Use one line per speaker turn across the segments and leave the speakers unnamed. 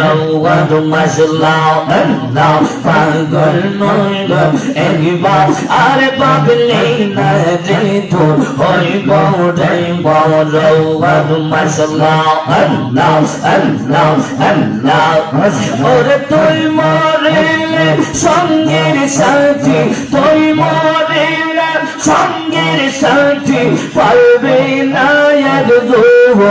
đâu qua đông mai sơn lao đến nào và gọi nói gần em ghi bao ở đây ba bên lý này đi thủ hồi bao đây bao đâu qua đông mai sơn lao đến nào đến nào đến nào ở đây tôi mơ đi sống nghe đi sao thì tôi mơ đi sống nghe đi sao thì phải biết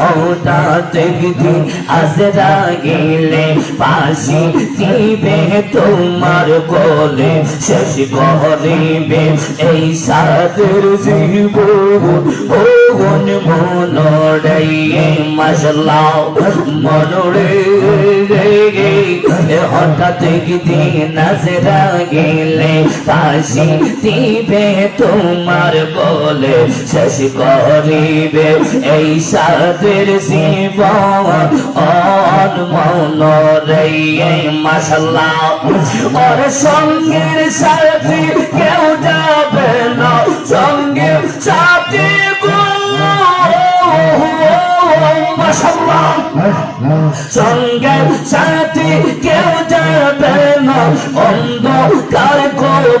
ওটা আজরা গেলে ফাঁসি দিবে তোমার বলে শেষ গরিবে এই সাদের জীব ওন মনোড়াইয়ে মশলা মনোড়ে হঠাৎ দিন আসরা গেলে পাশি দিবে তোমার বলে, শেষ করিবে এই সাদের জীবন। অনমন রে মশলা ওর সঙ্গের সাথী কেউ যাবে না, সঙ্গের সাথী গো মশলা সঙ্গের সাথী কেউ যাবে না অন্ধকার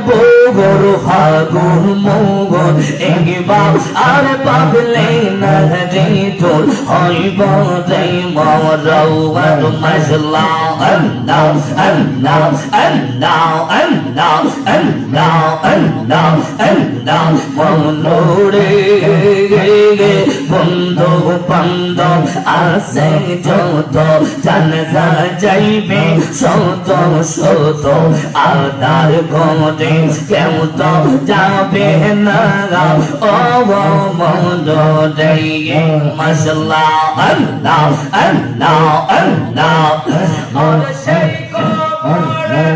করব গরু ফাগুন মগন একবার আর পাবলে না রে তোর হইব রে মরৌয়ার মশলা আল্লাহ আল্লাহ আল্লাহ আল্লাহ আল্লাহ আল্লাহ আল্লাহ মনোরে বন্ধু বান্ধব আসে যত জানজা যাইবে শত শত আদার ঘরে কেউ তো যাবে না ও মন রে মশলা আল্লাহ আল্লাহ আল্লাহ আর সেই কবরে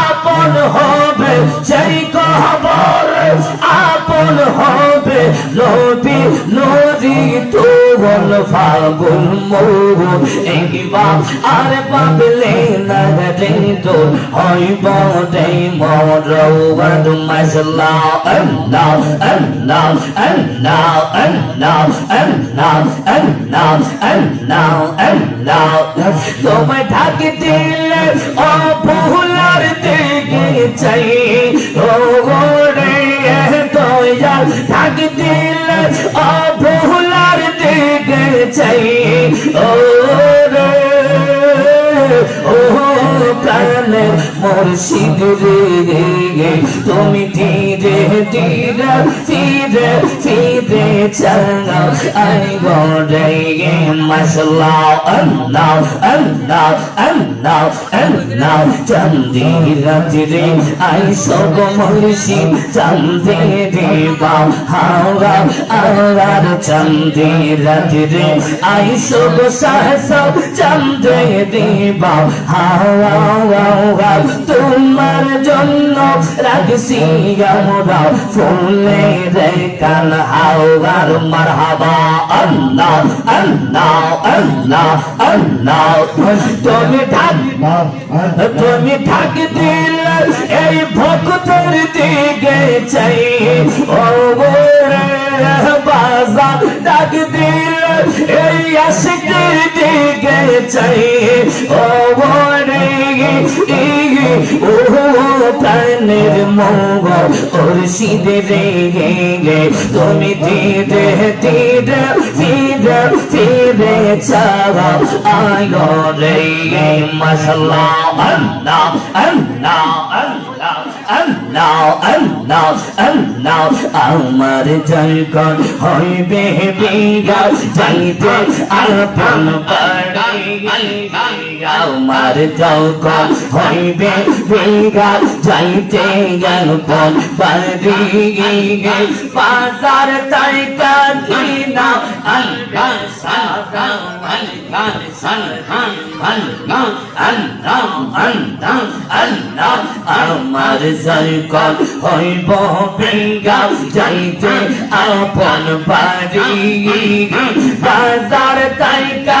আপন হবে সেই কবরে আপন হবে নবী নদী তো বল ফাগুন মোহন একবার আর পাবলে না রে তো, হইব রে মরৌয়ার মশলা। আল্লাহ আল্লাহ আল্লাহ আল্লাহ আল্লাহ আল্লাহ আল্লাহ আল্লাহ তোমায় ঢাকি দিলে অভুলার দিকে চাই। ও গোরে তোয়া ঢাকি দিলে মুর্শিদ রে তুমি ধীরে ধীরে ফিরে ফিরে চাও আই গরে মশলা আল্লাহ আল্লাহ আল্লাহ আল্লাহ চন্দি রাত্রে, আই সব মুর্শিদ চন্দি রে বাও হাওয়া আওয়ার চন্দি রাত্রে, আই সব সহসব চন্দি রে হাওয়া হাওয়া তোমার জন্য রাখছি আমরা রে কান হাওয়ার মারহাবা, আল্লাহ আল্লাহ আল্লাহ আল্লাহ তুমি তুমি ঢাক এই ভক্তের দিকে চাই। ও রে বাজা ডাক দিলে এই আশিকের দিকে চাই ও রে ও প্রাণের মঙ্গ ওর সিদে রে গে। তুমি ধীরে ধীরে ফিরে ফিরে চাওয়া আয় রে মশলা আল্লাহ আল্লাহ। আল্লাহ আল্লাহ আল্লাহ আল্লাহ আমার জয়গণ হইবে বিগা যাইতে আপন বাড়ি। আমার যখন হইবে ভেগা যাইতে জ্ঞানপন বাড়ি গিয়ে। বাজার তাইকা দিনা আলগা সাদা আলগা সাদা আলগা আলগা আলগা আলগা আমার যখন হইব ভেগা যাইতে আপন বাড়ি বাজার তাইকা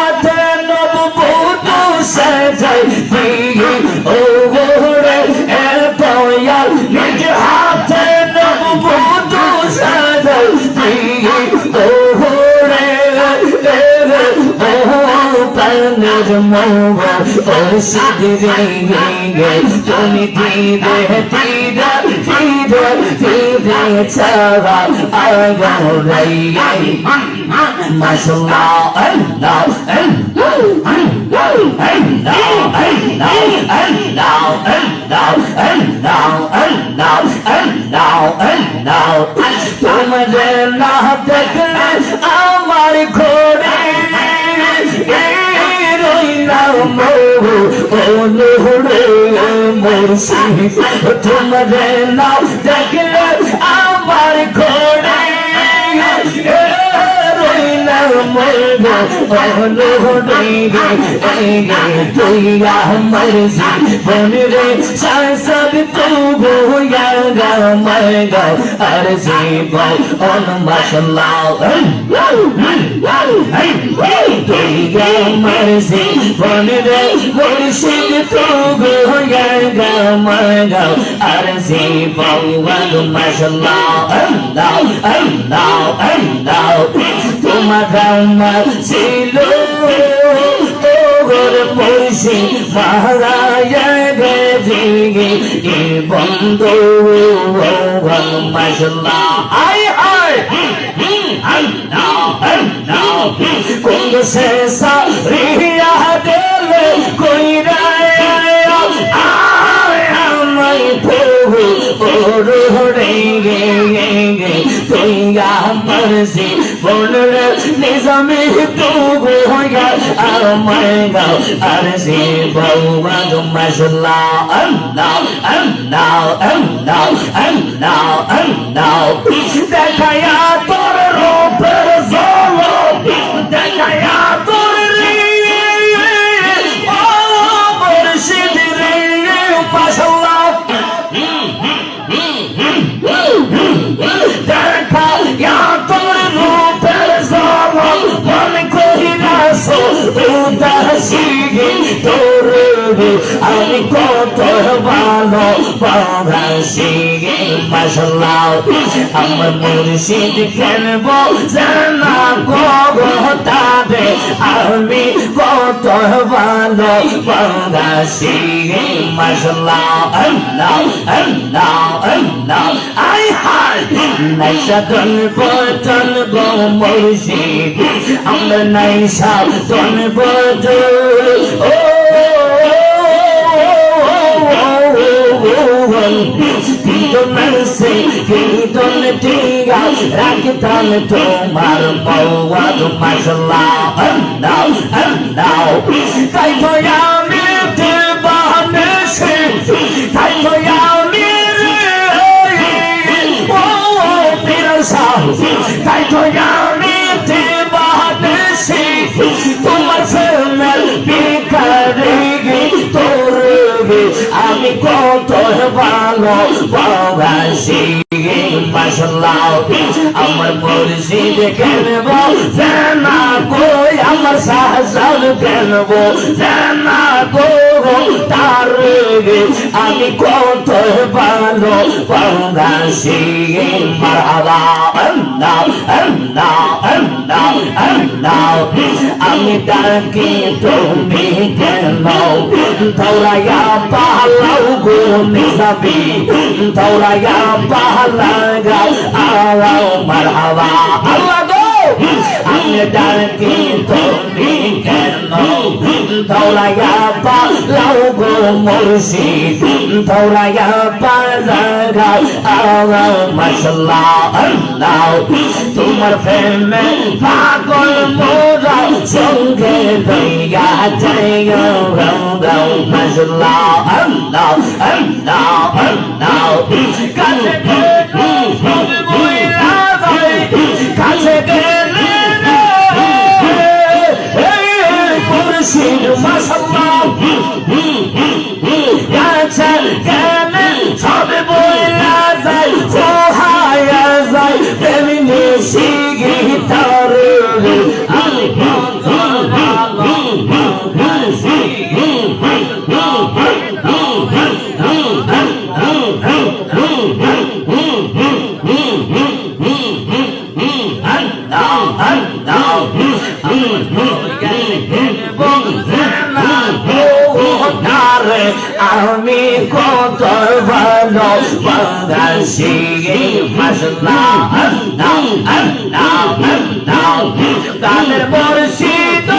যায় দিই ও বহরে এতয়াল নিজ হাতে নবুদ সাজাই দিই ও বহরে পানের মৌবা ও সিদরে গেঙ্গে তুমি ধীরে ধীরে ধীরে ধীরে ছাড়া আগা রাইয়ে মাশাআল্লাহ আল্লাহ আল্লাহ and now, and now, and now, and now, and now, and now, and now, and now. তোমাদের না দেখলে আমার ঘরে রইলাম মৌরে মর্ষি তোমাদের না দেখলে তুই আমার জীবন রে সাসব তু গোয়া গা মগা আর জীবন অন মাশাল্লাহ তুই আমার জীবন রে মুর্শিদ তু গোয়া গা মগা আর জীবন অন মাশাল্লাহ আল্লাহ আল্লাহ আল্লাহ তোমার আমার ছিল তোর পড়ছি মারায় ভেজিগে এ বন্ধু আয় হায় হায় কোন সে রিয়া দেলে কইরা মর্জি বলর নিজামে তো গোয়া আমার গাও আর সে বৌমা মাসলা আল্লাহ আল্লাহ আল্লাহ আল্লাহ আল্লাহ দেখায়া তো কত ভালো বাবাসী মাশাল্লাহ আমার মুর্শিদ খেলব জানা কবতাবে। আমি কত ভালো বাবাসী মাশাল্লাহ আল্লাহ আল্লাহ। আল্লাহ আই হাই নাইসা তনব তনব মুর্শিদ। আমরা নাইসা তনব ও সে কীর্তন টিয়া রাখতাম তোমার পৌয়াদ মাসাল্লাহ। আল্লাহ আল্লাহ তাই তো আমি বাহানে তাই তো আমি ও পিরসাহ তাই তো আমি বাহানে তোমার ফেমেল বিকারে তোর আমি আমার ভালো বাবাসি মাসাল্লাহ আমার পরিচিত খেলব জানা আমার শাহজাদ কেনবো জানা গো, তার আমি কত ভালো বাংলাদেশি মারহাবা, আল্লাহ আল্লাহ আল্লাহ আল্লাহ। আমি ডাকি, তুমি কেন? দৌড়াইয়া পালাও গো নিজাবি। দৌড়াইয়া পালাগাও আও মারহাবা, আল্লাহ। ডাকি তুমি কেন দৌড়াইয়া পালাও গো মুর্শিদ দৌড়াইয়া পালাগাও আও মাশাল্লাহ আল্লাহ তোমার প্রেমে পাগল মোরা সঙ্গে যায় রাও রাও মাশাল্লাহ আল্লাহ আল্লাহ আল্লাহ আমি কত ভালো বাংলাদেশি মশলা তাদের মুর্শিদ মুর্শিদ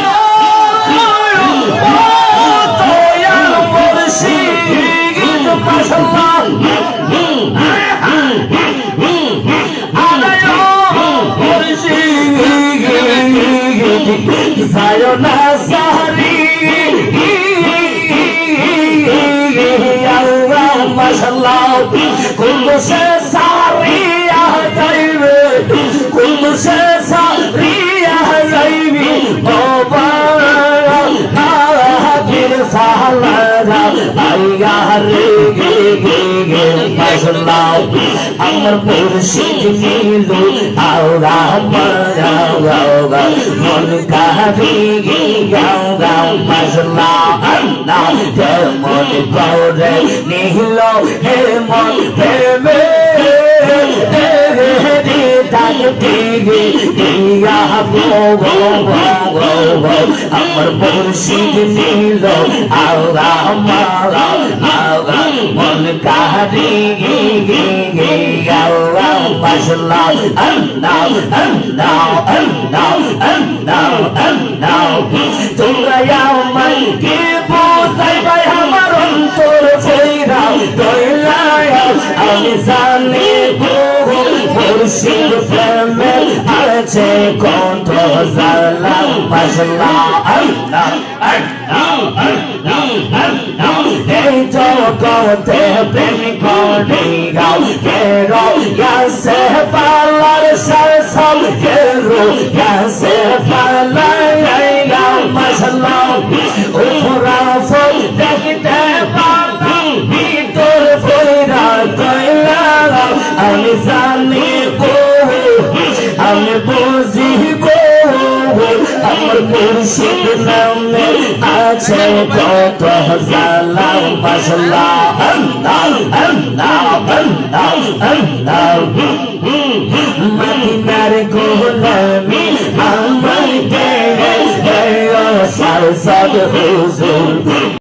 মাশাল্লাহ কুল সে সারিয়া যাইবে কুল সে সারিয়া যাইবি বাবা আদির সালারা আইয়া আমার মুর্শিদ নীলু আওরা মারা গাওগা মন কাহি গাও গাও মাশাল্লাহ আল্লাহ কেমন পাওরে নীল হে মন প্রেমে আমার মুর্শিদ নীল আওরা তোমরা আমায় কে বোঝাই ভাই আমার অন্তর ফেরা দইলাই আমি জানি গো মুর্শিদ প্রেমে আছে কত জালা মাশাল্লাহ আল্লাহ আল্লাহ আল্লাহ আল্লাহ এই জগতে প্রেম করে গাও কেরো ইয়াসে পালার সরসম কেরো ইয়াসে পালার গাও মাশাল্লাহ উপরা ফুল দেখতে পালাম ভিতর ফইরা কইলা আমি জানি গো আমি বুঝি গো আমার মুর্শিদ নামে আছে কত জালা মাশাল্লাহ আল্লাহ আল্লাহ আল্লাহ আল্লাহ মদিনার গোলামি আমার কে সারসাদ হুজুর